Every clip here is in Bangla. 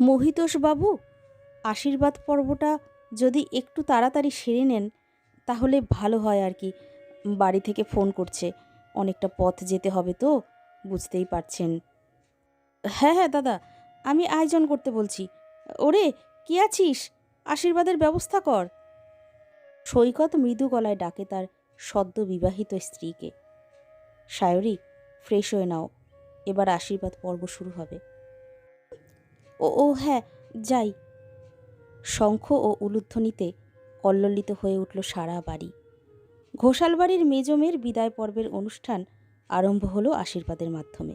বাবু আশীর্বাদ পর্বটা যদি একটু তাড়াতাড়ি সেরে নেন, তাহলে ভালো হয় আর কি। বাড়ি থেকে ফোন করছে, অনেকটা পথ যেতে হবে তো, বুঝতেই পারছেন। হ্যাঁ হ্যাঁ দাদা, আমি আয়োজন করতে বলছি। ওরে, কি আছিস? আশীর্বাদের ব্যবস্থা কর। সৈকত মৃদু গলায় ডাকে তার সদ্য বিবাহিত স্ত্রীকে। সায়রি, ফ্রেশ হয়ে নাও, এবার আশীর্বাদ পর্ব শুরু হবে। ও ও হ্যাঁ যাই। শঙ্খ ও উলুধ্বনিতে কল্লোলিত হয়ে উঠল সারা বাড়ি। ঘোষালবাড়ির মেজমের বিদায় পর্বের অনুষ্ঠান আরম্ভ হলো আশীর্বাদের মাধ্যমে।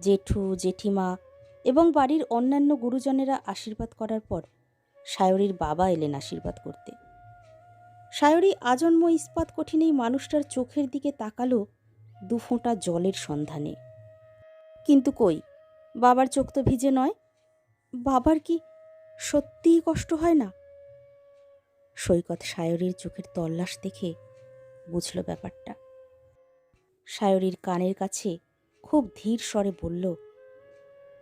জেঠু, জেঠিমা এবং বাড়ির অন্যান্য গুরুজনেরা আশীর্বাদ করার পর সায়রীর বাবা এলেন আশীর্বাদ করতে। সায়রী আজন্ম ইস্পাত কঠিন এই মানুষটার চোখের দিকে তাকালো দুফোঁটা জলের সন্ধানে। কিন্তু কই, বাবার চোখ তো ভিজে নয় বাবার কি সত্যিই কষ্ট হয় না? সৈকত সায়রীর চোখের তল্লাশ দেখে বুঝল ব্যাপারটা। সায়রীর কানের কাছে খুব ধীর স্বরে বলল,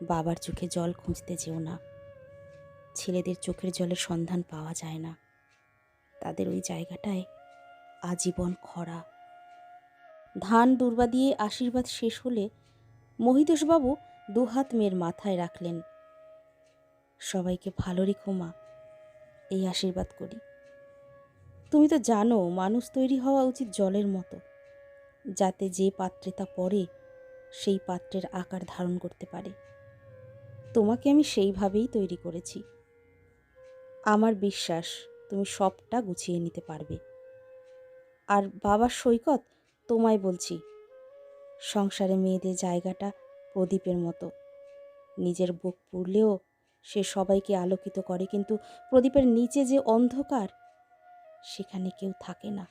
বাবার চোখে জল খুঁজতে যেও না। ছেলেদের চোখের জলের সন্ধান পাওয়া যায় না। তাদের ওই জায়গাটায় আজীবন খরা। ধান দুর্বা দিয়ে আশীর্বাদ শেষ হলে মহিতোষবাবু দুহাত মেয়ের মাথায় রাখলেন। সবাইকে ভালো রেখো, মা। এই আশীর্বাদ করি। তুমি তো জানো, মানুষ তৈরি হওয়া উচিত জলের মতো, যাতে যে পাত্রে তা পড়ে, সেই পাত্রের আকার ধারণ করতে পারে। তোমাকে আমি সেইভাবেই তৈরি করেছি। আমার বিশ্বাস, তুমি সবটা গুছিয়ে নিতে পারবে। আর বাবার সৈকত, তোমায় বলছি, সংসারে মেয়েদের জায়গাটা প্রদীপের মতো। নিজের বুক পুড়লেও সে সবাইকে আলোকিত করে, কিন্তু প্রদীপের নিচে যে অন্ধকার, সেখানে কেউ থাকে না।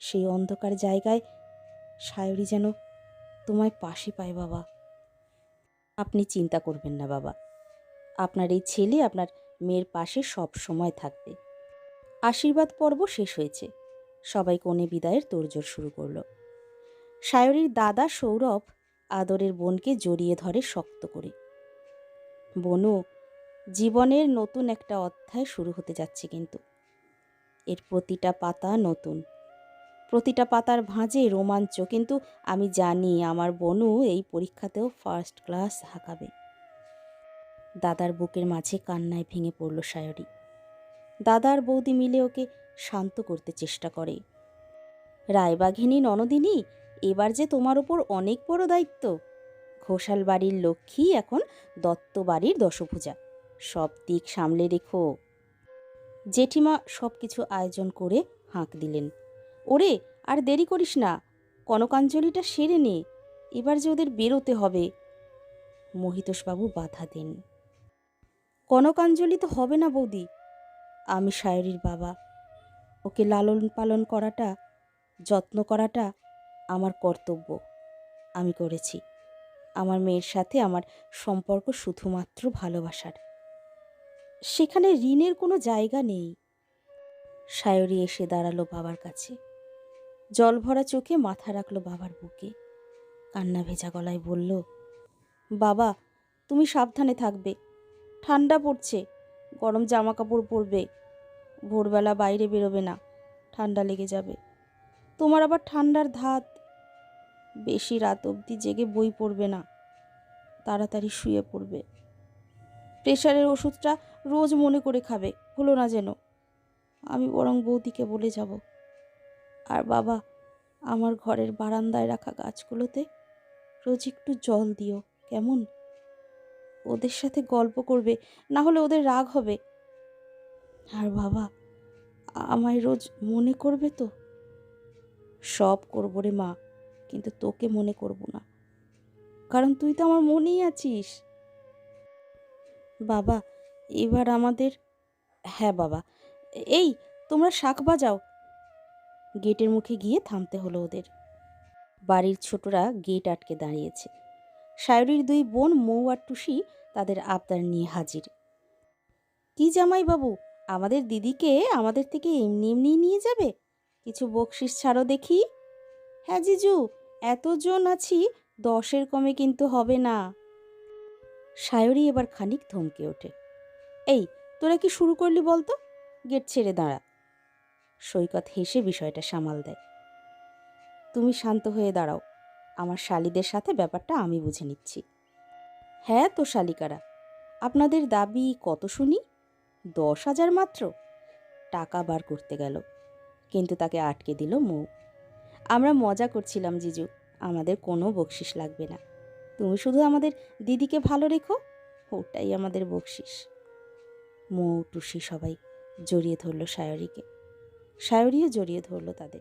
সেই অন্ধকার জায়গায় সায়রি যেন তোমায় পাশে পায় বাবা। আপনি চিন্তা করবেন না বাবা। আপনার এই ছেলে আপনার মেয়ের পাশে সব সময় থাকবে। আশীর্বাদ পর্ব শেষ হয়েছে। সবাই কোণে বিদায়ের তোড়জোড় শুরু করল। সায়রীর দাদা সৌরভ আদরের বোনকে জড়িয়ে ধরে শক্ত করে বনু, জীবনের নতুন একটা অধ্যায় শুরু হতে যাচ্ছে কিন্তু। এর প্রতিটা পাতা নতুন। প্রতিটা পাতার ভাঁজে রোমাঞ্চ, কিন্তু আমি জানি আমার বনু এই পরীক্ষাতেও ফার্স্ট ক্লাস হাঁকাবে। দাদার বুকের মাঝে কান্নায় ভেঙে পড়ল সায়রি। দাদার বৌদি মিলে ওকে শান্ত করতে চেষ্টা করে। রায়বাঘিনী, ননদিনী, এবার যে তোমার ওপর অনেক বড় দায়িত্ব। ঘোষাল বাড়ির লক্ষ্মী এখন দত্ত বাড়ির দশভূজা। সব দিক সামলে রেখো। জেঠিমা সব কিছু আয়োজন করে হাঁক দিলেন। ওরে, আর দেরি করিস না, কনকাঞ্জলিটা সেরে নে, এবার যে ওদের বেরোতে হবে। মহিতোষবাবু বাধা দেন। কনকাঞ্জলি তো হবে না বৌদি। আমি সায়রির বাবা। ওকে লালন পালন করাটা, যত্ন করাটা আমার কর্তব্য। আমি করেছি। আমার মেয়ের সাথে আমার সম্পর্ক শুধুমাত্র ভালোবাসার। সেখানে ঋণের কোনো জায়গা নেই। সায়রি এসে দাঁড়াল বাবার কাছে। জল ভরা চোখে মাথা রাখল বাবার বুকে। কান্না ভেজা গলায় বলল, বাবা, তুমি সাবধানে থাকবে। ঠান্ডা পড়ছে, গরম জামা কাপড় পরবে। ভোরবেলা বাইরে বেরোবে না, ঠান্ডা লেগে যাবে। তোমার আবার ঠান্ডার ধাত বেশি রাত অবধি জেগে বই পড়বে না। তাড়াতাড়ি শুয়ে পড়বে। প্রেশারের ওষুধটা রোজ মনে করে খাবে, হলো না যেন। আমি বরং বৌদিকে বলে যাব। আর বাবা, আমার ঘরের বারান্দায় রাখা গাছগুলোতে রোজ একটু জল দিও, কেমন? ওদের সাথে গল্প করবে, না হলে ওদের রাগ হবে। আর বাবা, আমায় রোজ মনে করবে তো? সব করব রে মা। কিন্তু তোকে মনে করব না। কারণ তুই তো আমার মনেই আছিস। বাবা, এবার আমাদের হ্যাঁ বাবা, এই তোমরা শাক বাজাও। গেটের মুখে গিয়ে থামতে হলো ওদের। বাড়ির ছোটরা গেট আটকে দাঁড়িয়েছে। সায়রির দুই বোন মৌ আর টুসি তাদের আবদার নিয়ে হাজির। কি জামাই বাবু, আমাদের দিদিকে আমাদের থেকে এমনি এমনি নিয়ে যাবে? কিছু বকশিস ছাড়ো দেখি। হ্যাঁ জিজু, এতজন আছি, দশের কমে কিন্তু হবে না। সায়রি এবার খানিক থমকে ওঠে। এই, তোরা কি শুরু করলি বলতো? গেট ছেড়ে দাঁড়া। সৈকত হেসে বিষয়টা সামাল দেয়। তুমি শান্ত হয়ে দাঁড়াও। আমার শালিদের সাথে ব্যাপারটা আমি বুঝে নিচ্ছি। হ্যাঁ তো শালিকারা, আপনাদের দাবি কত শুনি? দশ হাজার মাত্র? টাকা বার করতে গেল, কিন্তু তাকে আটকে দিল মৌ। আমরা মজা করছিলাম, জিজু। আমাদের কোনো বকশিস লাগবে না। তুমি শুধু আমাদের দিদিকে ভালো রেখো, ওটাই আমাদের বকশিস মৌ টুসি সবাই জড়িয়ে ধরল সায়রীকে। সায়রীও জড়িয়ে ধরল তাদের।